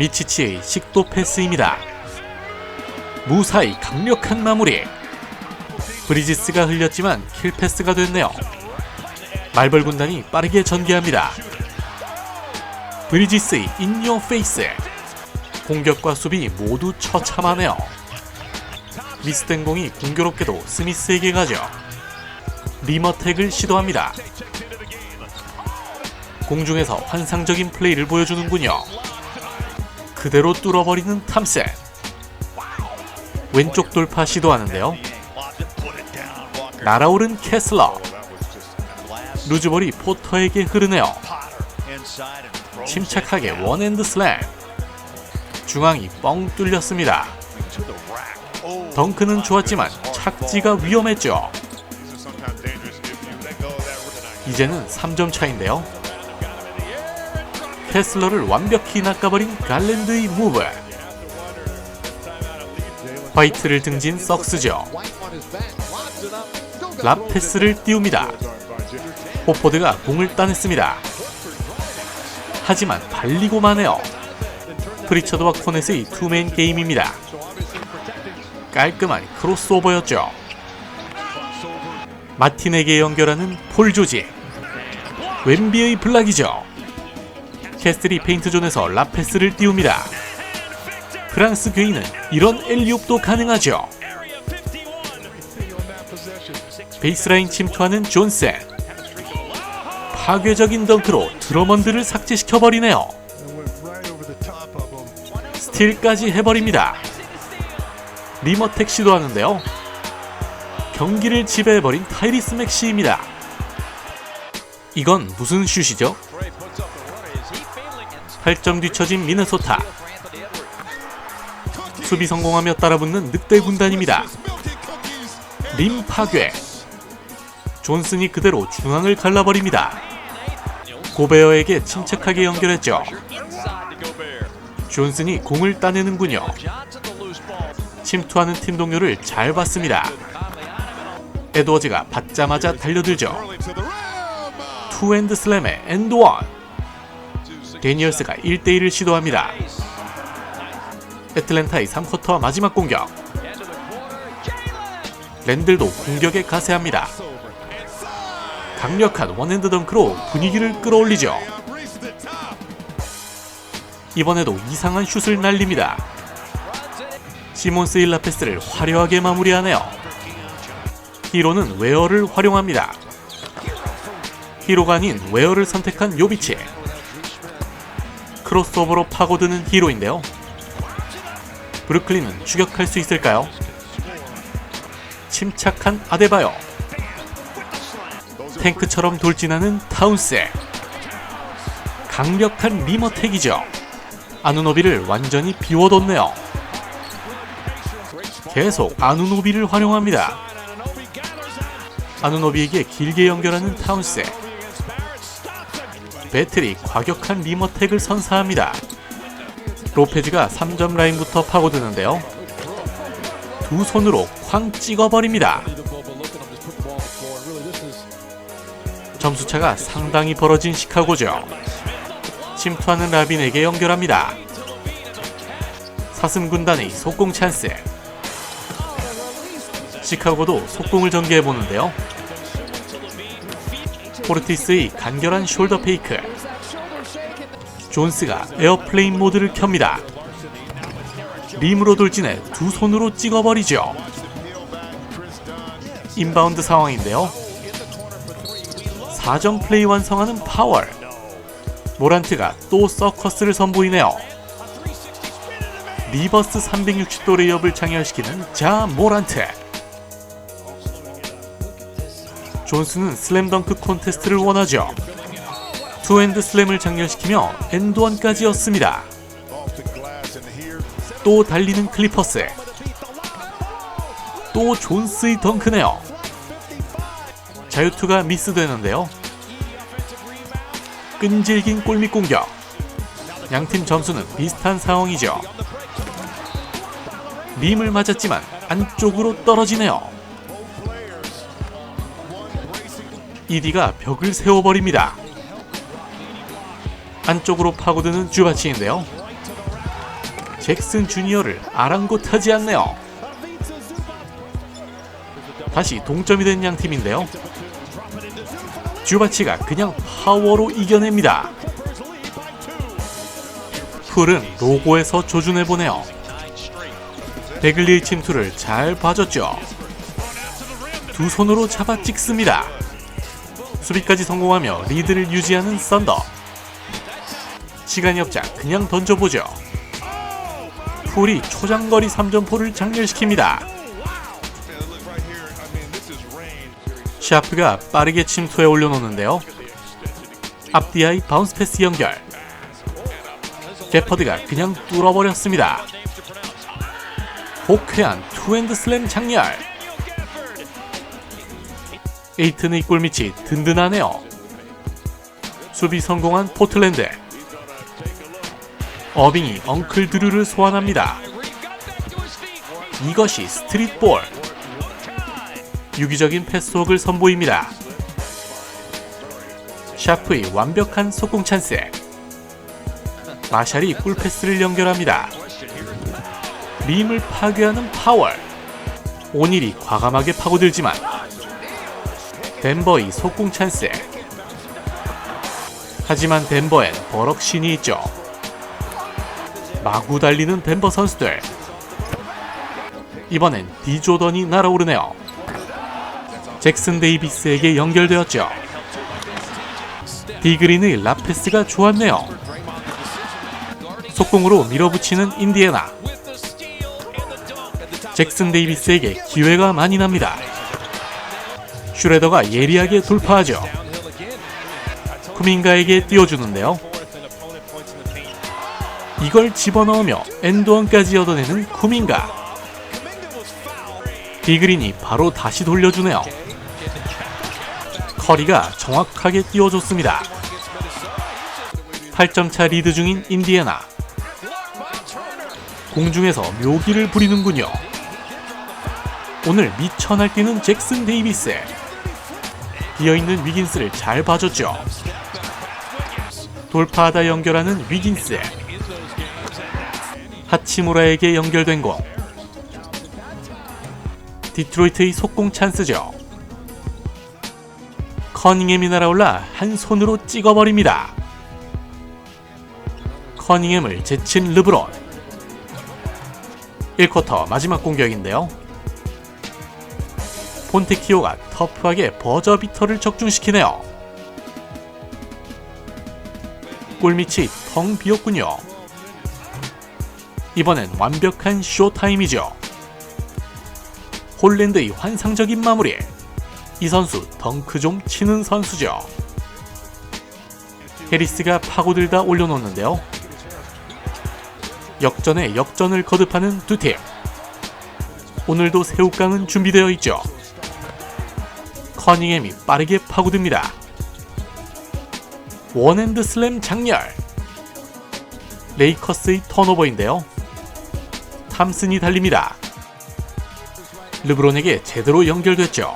미치치의 식도 패스입니다. 무사히 강력한 마무리. 브리지스가 흘렸지만 킬 패스가 됐네요. 말벌 군단이 빠르게 전개합니다. 브리지스의 인요 페이스. 공격과 수비 모두 처참하네요. 미스된 공이 공교롭게도 스미스에게 가죠. 리머텍을 시도합니다. 공중에서 환상적인 플레이를 보여주는군요. 그대로 뚫어버리는 탐슨. 왼쪽 돌파 시도하는데요. 날아오른 캐슬러. 루즈볼이 포터에게 흐르네요. 침착하게 원핸드 슬램. 중앙이 뻥 뚫렸습니다. 덩크는 좋았지만 착지가 위험했죠. 이제는 3점 차인데요. 캐슬러를 완벽히 낚아버린 갈랜드의 무브. 화이트를 등진 썩스죠. 라페스를 띄웁니다. 호포드가 공을 따냈습니다. 하지만 달리고 마네요. 프리처드와 코넷의 투맨 게임입니다. 깔끔한 크로스오버였죠. 마틴에게 연결하는 폴 조지. 웬비의 블락이죠. 캐스틀이 페인트존에서 라페스를 띄웁니다. 프랑스 괴인은 이런 엘리옵도 가능하죠. 베이스라인 침투하는 존센. 파괴적인 덩크로 드러먼드를 삭제시켜버리네요. 스틸까지 해버립니다. 리머텍 시도하는데요. 경기를 지배해버린 타이리스 맥시입니다. 이건 무슨 슛이죠? 8점 뒤처진 미네소타. 수비 성공하며 따라붙는 늑대 군단입니다. 림 파괴. 존슨이 그대로 중앙을 갈라버립니다. 고베어에게 침착하게 연결했죠. 존슨이 공을 따내는군요. 침투하는 팀 동료를 잘 봤습니다. 에드워즈가 받자마자 달려들죠. 투핸드 슬램의 엔드원. 데니얼스가 1대1을 시도합니다. 애틀랜타의 3쿼터 마지막 공격. 랜들도 공격에 가세합니다. 강력한 원핸드 덩크로 분위기를 끌어올리죠. 이번에도 이상한 슛을 날립니다. 시몬스 일라페스를 화려하게 마무리하네요. 히로는 웨어를 활용합니다. 히로가 아닌 웨어를 선택한 요비치. 크로스오버로 파고드는 히로인데요. 브루클린은 추격할 수 있을까요? 침착한 아데바요. 탱크처럼 돌진하는 타운스. 강력한 리머텍이죠. 아누노비를 완전히 비워뒀네요. 계속 아누노비를 활용합니다. 아누노비에게 길게 연결하는 타운스. 배틀이 과격한 리머텍을 선사합니다. 로페즈가 3점 라인부터 파고드는데요. 두 손으로 쾅 찍어버립니다. 점수차가 상당히 벌어진 시카고죠. 침투하는 라빈에게 연결합니다. 사슴 군단의 속공 찬스. 시카고도 속공을 전개해 보는데요. 포르티스의 간결한 숄더 페이크. 존스가 에어플레인 모드를 켭니다. 림으로 돌진해 두 손으로 찍어버리죠. 인바운드 상황인데요. 4점 플레이 완성하는 파월. 모란트가 또 서커스를 선보이네요. 리버스 360도 레이업을 창렬시키는 자 모란트. 존스는 슬램덩크 콘테스트를 원하죠. 투핸드 슬램을 장렬시키며 엔드원까지였습니다. 또 달리는 클리퍼스. 또 존스의 덩크네요. 자유투가 미스되는데요. 끈질긴 골밑 공격. 양팀 점수는 비슷한 상황이죠. 림을 맞았지만 안쪽으로 떨어지네요. 이디가 벽을 세워버립니다. 안쪽으로 파고드는 주바치인데요. 잭슨 주니어를 아랑곳하지 않네요. 다시 동점이 된 양 팀인데요. 주바치가 그냥 파워로 이겨냅니다. 풀은 로고에서 조준해보네요. 베글리의 침투를 잘 봐줬죠. 두 손으로 잡아 찍습니다. 수비까지 성공하며 리드를 유지하는 썬더. 시간이 없자 그냥 던져보죠. 풀이 초장거리 3점포를 장렬시킵니다. 샤프가 빠르게 침투에 올려놓는데요. 앞디아이 바운스 패스 연결. 게퍼드가 그냥 뚫어버렸습니다. 호쾌한 투핸드 슬램 장렬. 에이튼의 골밑이 든든하네요. 수비 성공한 포틀랜드. 어빙이 엉클 드루를 소환합니다. 이것이 스트릿볼. 유기적인 패스웍을 선보입니다. 샤프의 완벽한 속공 찬스. 마샬이 꿀패스를 연결합니다. 림을 파괴하는 파월. 오닐이 과감하게 파고들지만 덴버의 속공 찬스. 하지만 덴버엔 버럭 신이 있죠. 마구 달리는 덴버 선수들. 이번엔 디조던이 날아오르네요. 잭슨 데이비스에게 연결되었죠. 디그린의 라페스가 좋았네요. 속공으로 밀어붙이는 인디애나. 잭슨 데이비스에게 기회가 많이 납니다. 슈레더가 예리하게 돌파하죠. 쿠민가에게 띄워주는데요. 이걸 집어넣으며 엔드원까지 얻어내는 쿠민가. 디그린이 바로 다시 돌려주네요. 커리가 정확하게 띄워줬습니다. 8점차 리드 중인 인디애나. 공중에서 묘기를 부리는군요. 오늘 미쳐 날뛰는 잭슨 데이비스. 비어있는 위긴스를 잘 봐줬죠. 돌파하다 연결하는 위긴스. 하치무라에게 연결된 공. 디트로이트의 속공 찬스죠. 커닝햄이 날아올라 한 손으로 찍어버립니다. 커닝햄을 제친 르브론. 1쿼터 마지막 공격인데요. 폰테키오가 터프하게 버저비터를 적중시키네요. 골밑이 텅 비었군요. 이번엔 완벽한 쇼타임이죠. 홀랜드의 환상적인 마무리. 이 선수 덩크 좀 치는 선수죠. 해리스가 파고들다 올려놓는데요. 역전에 역전을 거듭하는 두 팀. 오늘도 새우깡은 준비되어 있죠. 커닝햄이 빠르게 파고듭니다. 원핸드 슬램 장렬. 레이커스의 턴오버인데요. 탐슨이 달립니다. 르브론에게 제대로 연결됐죠.